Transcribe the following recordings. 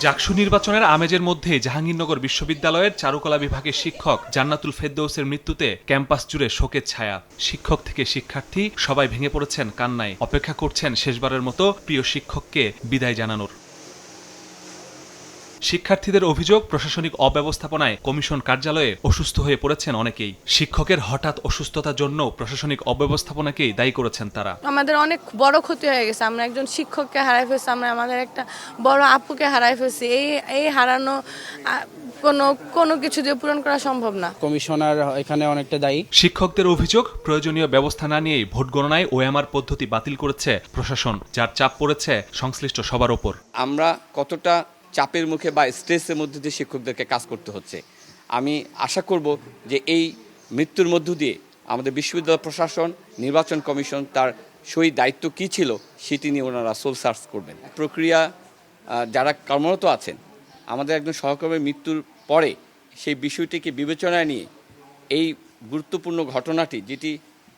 জাকসু নির্বাচনের আমেজের মধ্যে জাহাঙ্গীরনগর বিশ্ববিদ্যালয়ের চারুকলা বিভাগের শিক্ষক জান্নাতুল ফেদ্দৌসের মৃত্যুতে ক্যাম্পাস জুড়ে শোকের ছায়া। শিক্ষক থেকে শিক্ষার্থী সবাই ভেঙে পড়েছেন কান্নায়। অপেক্ষা করছেন শেষবারের মতো প্রিয় শিক্ষককে বিদায় জানানোর। শিক্ষার্থীদের অভিযোগ প্রশাসনিক অব্যবস্থাপনায় কমিশন কার্যালয়ে অসুস্থ হয়ে পড়েছেন অনেকেই। শিক্ষকের হঠাৎ অসুস্থতার জন্য প্রশাসনিক অব্যবস্থাপনাকেই দায়ী করেছেন তারা। আমাদের অনেক বড় ক্ষতি হয়ে গেছে। আমরা একজন শিক্ষককে হারাই ফেলছি আমরা আমাদের একটা বড় আপুকে হারাই ফেলছি। এই এই হারানো কোনো কোনো কিছু দিয়ে পূরণ করা সম্ভব না। কমিশনার এখানে অনেকটা দায়ী। শিক্ষকদের অভিযোগ প্রয়োজনীয় ব্যবস্থা না নিয়েই ভোট গণনায় ওএমআর পদ্ধতি বাতিল করেছে প্রশাসন যার চাপ পড়েছে সংশ্লিষ্ট সবার ওপর। আমরা কতটা চাপের মুখে বা স্ট্রেসের মধ্যে দিয়ে শিক্ষকদেরকে কাজ করতে হচ্ছে। আমি আশা করব যে এই মৃত্যুর মধ্য দিয়ে আমাদের বিশ্ববিদ্যালয় প্রশাসন, নির্বাচন কমিশন তার সই দায়িত্ব কী ছিল সেটি নিয়ে ওনারা সোল সার্চ করবেন। প্রক্রিয়া যারা কর্মরত আছেন, আমাদের একজন সহকর্মীর মৃত্যুর পরে সেই বিষয়টিকে বিবেচনায় নিয়ে এই গুরুত্বপূর্ণ ঘটনাটি, যেটি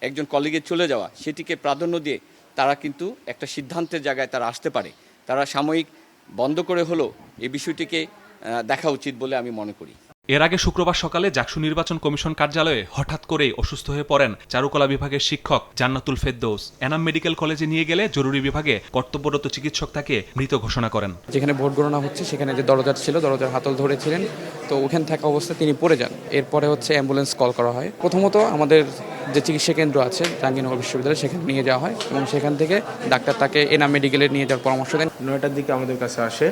একজন কলিগের চলে যাওয়া, সেটিকে প্রাধান্য দিয়ে তারা কিন্তু একটা সিদ্ধান্তের জায়গায় তারা আসতে পারে। তারা সাময়িক বন্ধ করে হলেও এই বিষয়টিকে দেখা উচিত বলে আমি মনে করি। এর আগে শুক্রবার সকালে জাকসু নির্বাচন কমিশন কার্যালয়ে হঠাৎ করেই অসুস্থ হয়ে পড়েন চারুকলা বিভাগের শিক্ষক জান্নাতুল ফেদ্দৌস এনাম মেডিকেল কলেজে নিয়ে গেলে জরুরি বিভাগে কর্তব্যরত চিকিৎসক তাকে মৃত ঘোষণা করেন। যেখানে ভোট গণনা হচ্ছে সেখানে যে দরজা ছিল দরজার হাতল ধরেছিলেন। তো ওখানে থাকা অবস্থায় তিনি পড়ে যান। এরপরে হচ্ছে অ্যাম্বুলেন্স কল করা হয়। প্রথমত আমাদের যে চিকিৎসা কেন্দ্র আছে জাহাঙ্গীরনগর বিশ্ববিদ্যালয় সেখানে নিয়ে যাওয়া হয় এবং সেখান থেকে ডাক্তার তাকে এনাম মেডিকেলে নিয়ে যাওয়ার পরামর্শ দেন। নয়টার দিকে আমাদের কাছে আসে।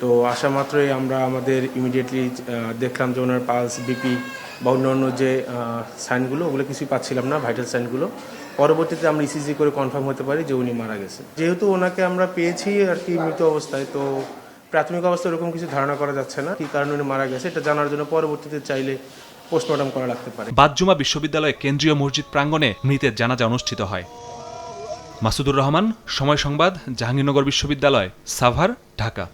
তো আসা মাত্রই আমরা আমাদের ইমিডিয়েটলি দেখলাম যে ওনার পালস, বিপি বা অন্যান্য যে সাইনগুলো, ওগুলো কিছুই পাচ্ছিলাম না ভাইটাল সাইনগুলো। পরবর্তীতে আমরা ইসিজি করে কনফার্ম হতে পারি যে উনি মারা গেছে। যেহেতু ওনাকে আমরা পেয়েছি আর কি মৃত অবস্থায়, তো প্রাথমিক অবস্থায় ওরকম কিছু ধারণা করা যাচ্ছে না, কী কারণে উনি মারা গেছে, এটা জানার জন্য পরবর্তীতে চাইলে পোস্টমর্টম করা লাগতে পারে। বাদজুমা বিশ্ববিদ্যালয়ে কেন্দ্রীয় মসজিদ প্রাঙ্গণে মৃতের জানাজা অনুষ্ঠিত হয়। মাসুদুর রহমান, সময় সংবাদ, জাহাঙ্গীরনগর বিশ্ববিদ্যালয়, সাভার, ঢাকা।